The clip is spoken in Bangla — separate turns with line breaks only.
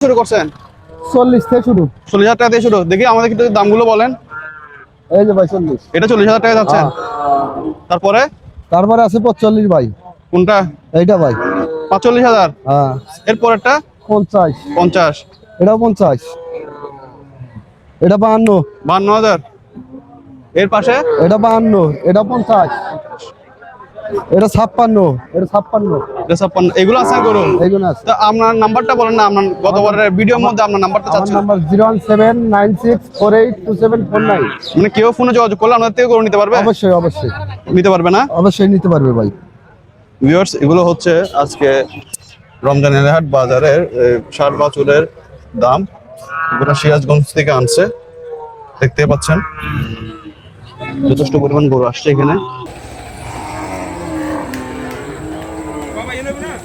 শুরু করছেন?
চল্লিশ থেকে শুরু।
চল্লিশ হাজার টাকা দিয়ে শুরু। দেখি আমাদের কিন্তু দামগুলো বলেন।
এই যে ভাই চল্লিশ।
এটা চল্লিশ হাজার টাকা যাচ্ছে। তারপরে?
তারপরে আছে পঁচল্লিশ ভাই।
কোনটা?
এইটা ভাই।
পাঁচচল্লিশ হাজার?
হ্যাঁ।
এরপরেরটা?
পঞ্চাশ।
পঞ্চাশ।
এটাও পঞ্চাশ। এটা বাহান্ন।
বান্ন হাজার। এর পাশে?
এটা বাহান্ন। এটা পঞ্চাশ। এটা ছাপ্পান্ন এটা ছাপ্পান্ন।
এটা ছাপ্পান্ন। এগুলো আছে গরু
এইগুলো আছে।
তা আপনার নাম্বারটা বলেন না আপনার গতবারের ভিডিওর মধ্যে আপনার নাম্বারটা চাচ্ছেন
number zero one seven nine six four eight two seven four nine.
মানে কেউ ফোনে যোগাযোগ করলে আপনার থেকে গরু নিতে পারবে?
অবশ্যই অবশ্যই।
নিতে পারবে না?
অবশ্যই নিতে পারবে ভাই।
ভিউয়ার্স এগুলো হচ্ছে আজকে রমজান এলাহাট বাজারের এ, ষাট বাছুরের দাম। গোটা সিরাজগঞ্জ থেকে আনছে। দেখতে পাচ্ছেন। যথেষ্ট পরিমাণ গরু আসছে এখানে। هنا بنات